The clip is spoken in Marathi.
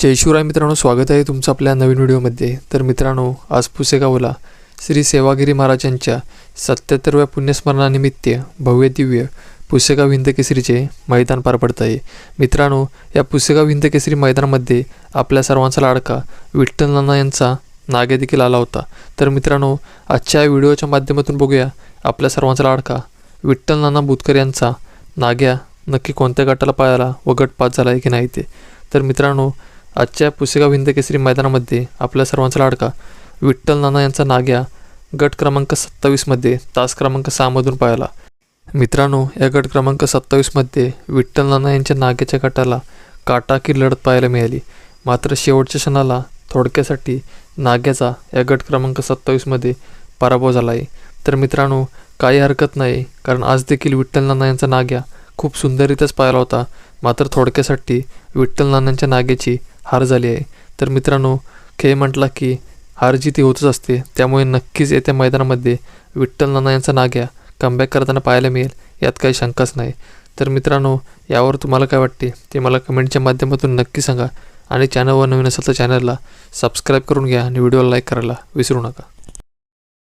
जय शिवराय मित्रांनो स्वागत आहे तुमचं आपल्या नवीन व्हिडिओमध्ये. तर मित्रांनो आज पुसेगावला श्री सेवागिरी महाराजांच्या सत्याहत्तरव्या पुण्यस्मरणानिमित्त भव्य दिव्य पुसेगाव हिंदकेसरीचे मैदान पार पडत आहे. मित्रांनो या पुसेगाव हिंदकेसरी मैदानामध्ये आपल्या सर्वांचा लाडका विठ्ठल नाना यांचा नागे देखील आला होता. तर मित्रांनो आजच्या व्हिडिओच्या माध्यमातून बघूया आपल्या सर्वांचा लाडका विठ्ठल नाना बुतकर यांचा नाग्या नक्की कोणत्या गटाला पायाला व गट पास झाला आहे की नाही ते. तर मित्रांनो आजच्या पुसेगाव हिंद केसरी मैदानामध्ये आपल्या सर्वांचा लाडका विठ्ठल नाना यांचा नाग्या गट क्रमांक सत्तावीसमध्ये तास क्रमांक सहामधून पाहिला. मित्रांनो या गट क्रमांक सत्तावीसमध्ये विठ्ठल नाना यांच्या नाग्याच्या गटाला काटाकी लढत पाहायला मिळाली. मात्र शेवटच्या क्षणाला थोडक्यासाठी नाग्याचा या गट क्रमांक सत्तावीसमध्ये पराभव झाला आहे तर मित्रांनो काही हरकत नाही कारण आज देखील विठ्ठल नाना यांचा नाग्या खूप सुंदररीत्याच पाहिला होता. मात्र थोडक्यासाठी विठ्ठल नानांच्या नागेची हार झाली आहे. तर मित्रांनो खेळ म्हटला की हार जीत होतच असते. त्यामुळे नक्कीच येत्या मैदानामध्ये विठ्ठल नाना यांचा नाग्या कमबॅक करताना पाहायला मिळेल. यात काही शंकाच नाही. तर मित्रांनो यावर तुम्हाला काय वाटते? ते मला कमेंटच्या माध्यमातून नक्की सांगा. आणि चॅनलवर नवीन असेल तर चॅनलला सबस्क्राईब करून घ्या आणि व्हिडिओला लाईक करायला विसरू नका.